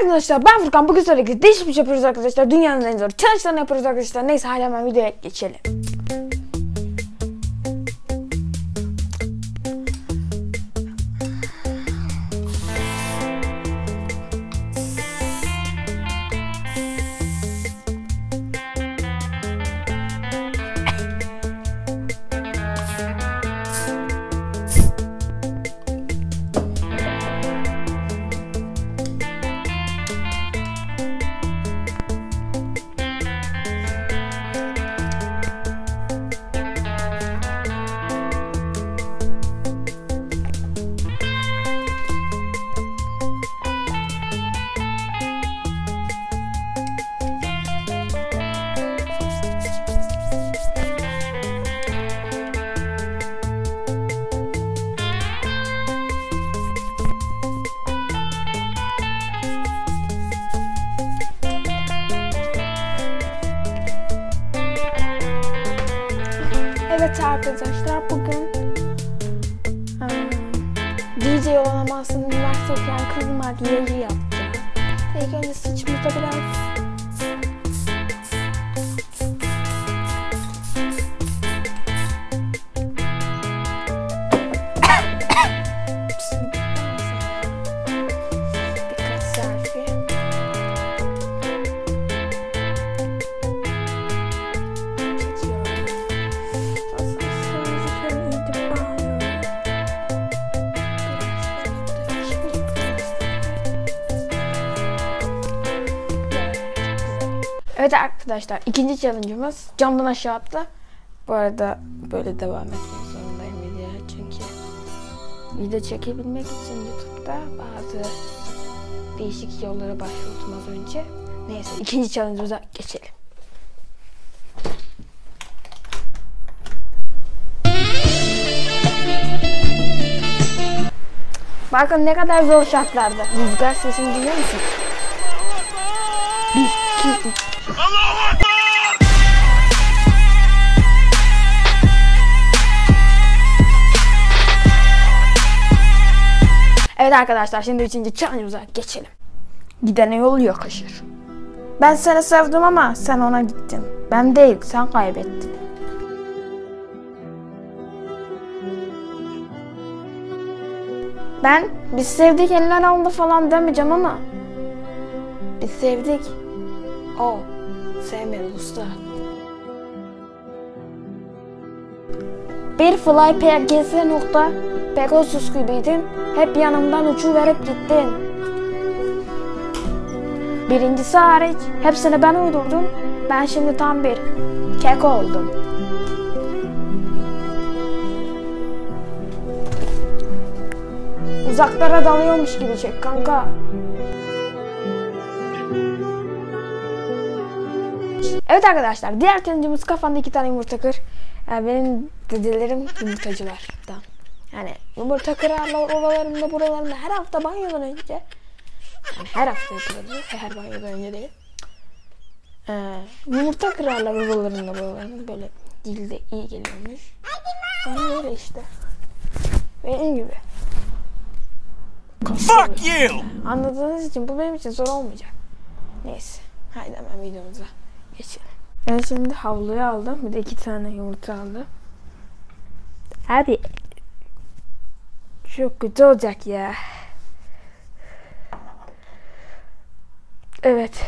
Arkadaşlar ben Furkan bugün sürekli değişik bir şey yapıyoruz arkadaşlar. Dünyanın en zor challenge'larını yapıyoruz arkadaşlar. Neyse hadi hemen videoya geçelim. Evet arkadaşlar bugün DJ olamazsın üniversite okuyan kız makyajı yapacağım. İlk önce saçımıza biraz Evet arkadaşlar ikinci challenge'ımız camdan aşağı atla. Bu arada böyle devam etmek zorundayım videoya çünkü video çekebilmek için YouTube'da bazı değişik yollara başvurdum az önce. Neyse ikinci challenge'ımıza geçelim. Bakın ne kadar zor şartlarda. Rüzgar sesini duyuyor musun? Bir, iki, üç. Evet arkadaşlar şimdi üçüncü challenge'ımıza geçelim. Gidene yol yakışır. Ben seni sevdim ama sen ona gittin. Ben değil sen kaybettin. Ben biz sevdik eller aldı falan demeyeceğim ama biz sevdik. O sevmedi usta. Bir fly PGS nokta Pegasus gibiydin. Hep yanımdan uçu verip gittin. Birincisi hariç hepsini ben uydurdum. Ben şimdi tam bir kek oldum. Uzaklara dalıyormuş gibi çek kanka. Evet arkadaşlar diğer challenge'ımız kafanda iki tane yumurta kır. Yani benim dedelerim yumurtacılardan. Yani yumurta kırarlar oralarında buralarında her hafta banyodan önce. Yani her hafta yapılır. Her banyodan önce değil. Ee, yumurta kırarlar oralarında buralarında böyle dilde iyi geliyormuş. Sonra böyle işte. Benim gibi. Fuck you! Anladığınız için bu benim için zor olmayacak. Neyse. Haydi hemen videomuza geçelim. Ben şimdi havluyu aldım. Bir de iki tane yumurta aldım. Hadi. Çok kötü olacak ya. Evet.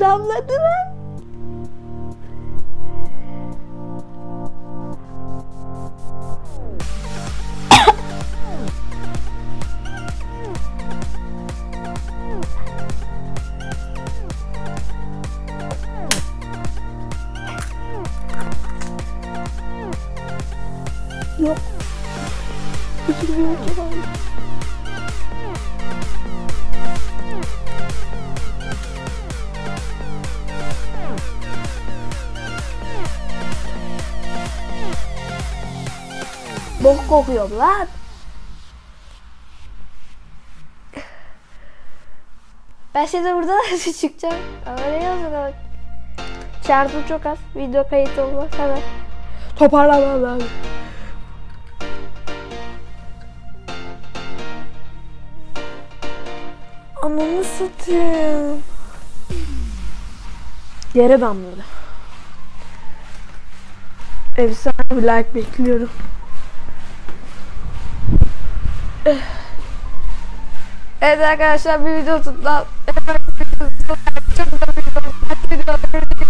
Damladı Bok kokuyor lan. Ben şimdi burada nasıl çıkacağım? Öyle yazın Şarjım çok az. Video kayıt olmaz hemen. Toparlamam lazım. Ananı satayım. Yere damladı. Efsane bir like bekliyorum. Evet arkadaşlar bir video tuttum. Çok da bir video.